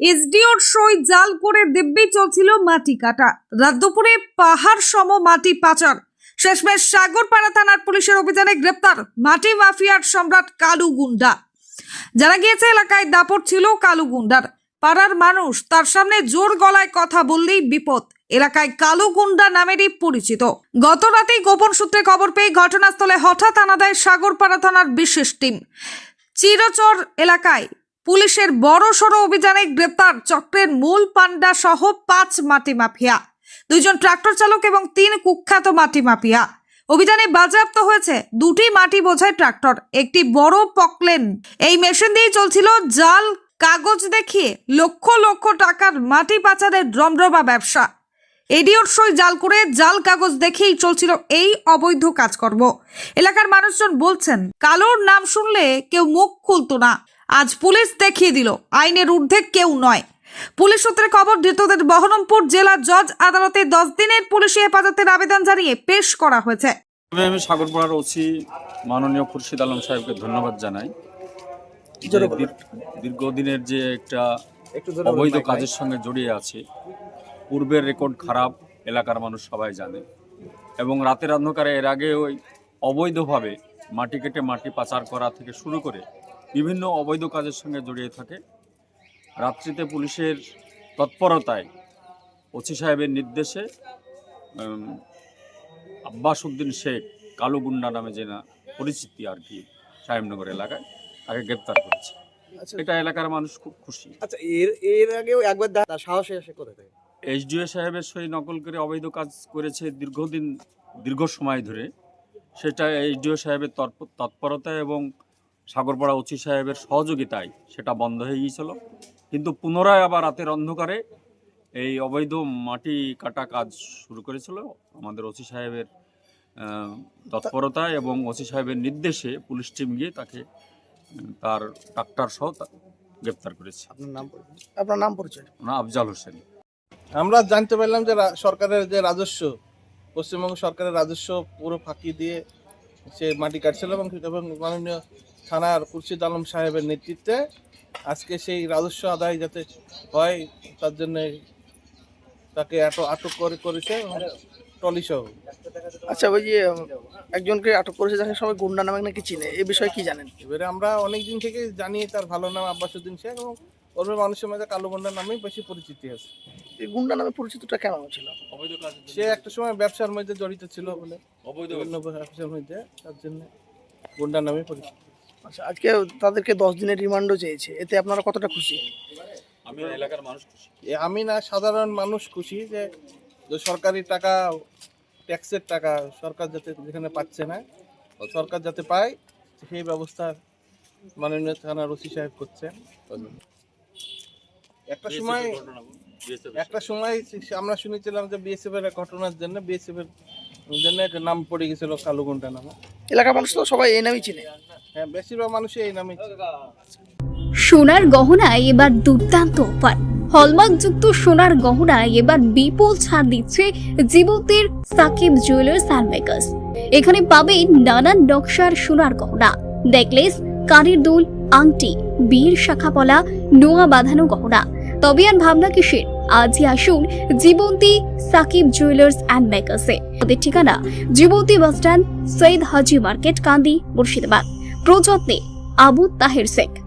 এসডিওর সই জাল করে দিব্যি চলছিল মাটি কাটা। রাত দুপুরে পাহাড় সম মাটি পাচার। শেষমেশ সাগরপাড়া থানার পুলিশের অভিযানে গ্রেপ্তার মাটি মাফিয়ার সম্রাট কালু গুন্ডা। জানা গিয়েছে, এলাকায় দাপট ছিল কালু গুন্ডার। পাড়ার মানুষ তার সামনে জোর গলায় কথা বললেই বিপদ। এলাকায় কালু গুন্ডা নামেরই পরিচিত। গত রাতেই গোপন সূত্রে খবর পেয়ে ঘটনাস্থলে হঠাৎ আনা দেয় সাগরপাড়া থানার বিশেষ টিম। চিরচর এলাকায় পুলিশের বড় সড়ো অভিযানে গ্রেপ্তার চক্রের মূল পান্ডা সহ পাঁচ মাটি মাফিয়া। দুইজন ট্রাক্টর চালক এবং তিন কুখ্যাত মাটি মাফিয়া। অভিযানে বাজেয়াপ্ত হয়েছে দুটি মাটি বোঝায় ট্রাক্টর, একটি বড় পকলেন। এই মেশিন দিয়ে চলছিল জাল, কাগজ দেখিয়ে লক্ষ লক্ষ টাকার মাটি পাচারের রমরমা ব্যবসা। এডিওর সই জাল করে জাল, কাগজ দেখেই চলছিল এই অবৈধ কাজকর্ম। এলাকার মানুষজন বলছেন, কালোর নাম শুনলে কেউ মুখ খুলতো না। আজ পুলিশ দেখিয়ে দিল আইনের ঊর্ধ্বে কেউ নয়। পুলিশ সূত্রে খবর ধৃতদের বহরমপুর জেলা জজ আদালতে দশ দিনের পুলিশি হেফাজতের আবেদন জানিয়ে পেশ করা হয়েছে। আমি সাগরপাড়ার ওসি মাননীয় খুরশিদ আলম সাহেবকে ধন্যবাদ জানাই। দীর্ঘদিনের যে একটা অবৈধ কাজের সঙ্গে জড়িয়ে আছে পূর্বের রেকর্ড খারাপ এলাকার মানুষ সবাই জানে। এবং রাতের অন্ধকারে এর আগে ওই অবৈধভাবে মাটি কেটে মাটি পাচার করা থেকে শুরু করে বিভিন্ন অবৈধ কাজের সঙ্গে জড়িয়ে থাকে। রাত্রিতে পুলিশের তৎপরতায় ওসি সাহেবের নির্দেশে আব্বাস উদ্দিন শেখ কালু গুন্ডা নামে যে না পরিচিতি আর কি সাহেবনগর এলাকায় তাকে গ্রেপ্তার করেছে। আচ্ছা। এটা এলাকার মানুষ খুব খুশি। আচ্ছা এর এর আগেও একবার সাহসে কোথা থেকে? এইচডিও সাহেবের সই নকল করে অবৈধ কাজ করেছে দীর্ঘদিন দীর্ঘ সময় ধরে। সেটা এইচডিও সাহেবের তৎপ- তৎপরতায় এবং সাগরপাড়া ওসি সাহেবের সহযোগিতায় সেটা বন্ধ হয়ে গিয়েছিল। কিন্তু পুনরায় আবার রাতের অন্ধকারে এই অবৈধ মাটি কাটা কাজ শুরু করেছিল। আমাদের ওসি সাহেবের আহ, তৎপরতায় এবং ওসি সাহেবের নির্দেশে পুলিশ টিম গিয়ে তাকে তার ট্রাক্টর সহ গ্রেপ্তার করেছে। আপনার নাম আপনার নাম পরিচয়? ওনা আফজাল হোসেন। আমরা জানতে পারলাম যে রা- সরকারের যে রাজস্ব পশ্চিমবঙ্গ সরকারের রাজস্ব পুরো ফাঁকি দিয়ে সে মাটি কাটছিল এবং এবং মাননীয় থানার খুরশিদ আলম সাহেবের নেতৃত্বে আজকে সেই রাজস্ব আদায় যাতে হয় তার জন্য তাকে এত আটক করে করেছে টলি সহ। আচ্ছা ওই যে একজনকে আটক করেছে যাকে সবাই গুন্ডা নামে নাকি চিনে এই বিষয়ে কি জানেন? এবারে আমরা অনেক দিন থেকে জানি তার ভালো নাম আব্বাসুদ্দিন শেখ এবং ওর মানুষের মধ্যে কালো বন্ডার নামেই বেশি পরিচিতি আছে। এই গুন্ডা নামে পরিচিতটা কেমন ছিল? সে একটা সময় ব্যবসার মধ্যে জড়িত ছিল বলে অবৈধ ব্যবসার মধ্যে তার জন্য গুন্ডা নামে পরিচিত। আচ্ছা আজকে তাদেরকে দশ দিনের রিমান্ডও চেয়েছে। এতে আপনারা কতটা খুশি? আমি এলাকার মানুষ খুশি। আমি না সাধারণ মানুষ খুশি যে যে সরকারি টাকা ট্যাক্সের টাকা সরকার যাতে যেখানে পাচ্ছে না সরকার যাতে পায় সেই ব্যবস্থা মাননীয় থানার ওসি সাহেব করছেন। একটা সময় একটা সময় আমরা শুনেছিলাম যে বিএসএফ এর ঘটনার জন্য বিএসএফ এর জন্য একটা নাম পড়ে গেছিল কালুগুন্ডা নামে। এলাকার মানুষ তো সবাই এই নামই চিনে। হ্যাঁ সোনার গহনায় এবার দুর্দান্ত অফার। হলমার্কযুক্ত সোনার গহনায় এবার বিপুল ছাড় দিচ্ছে জীবতের সাকিব জুয়েলার্স অ্যান্ড মেকার্স এখানে পাবেন নানান নকশার সোনার গহনা। নেকলেস কানের দুল, আংটি, বীর শাখাপলা, নোয়া বাঁধানো গহনা। তবে আর ভাবনা কিসের? আজই আসুন জীবন্তী সাকিব জুয়েলার্স অ্যান্ড মেকার্সে ওদের ঠিকানা, Jibanti bus stand Syed Haji market, Kandi, Murshidabad. প্রযত্নে Abu Taher Sheikh.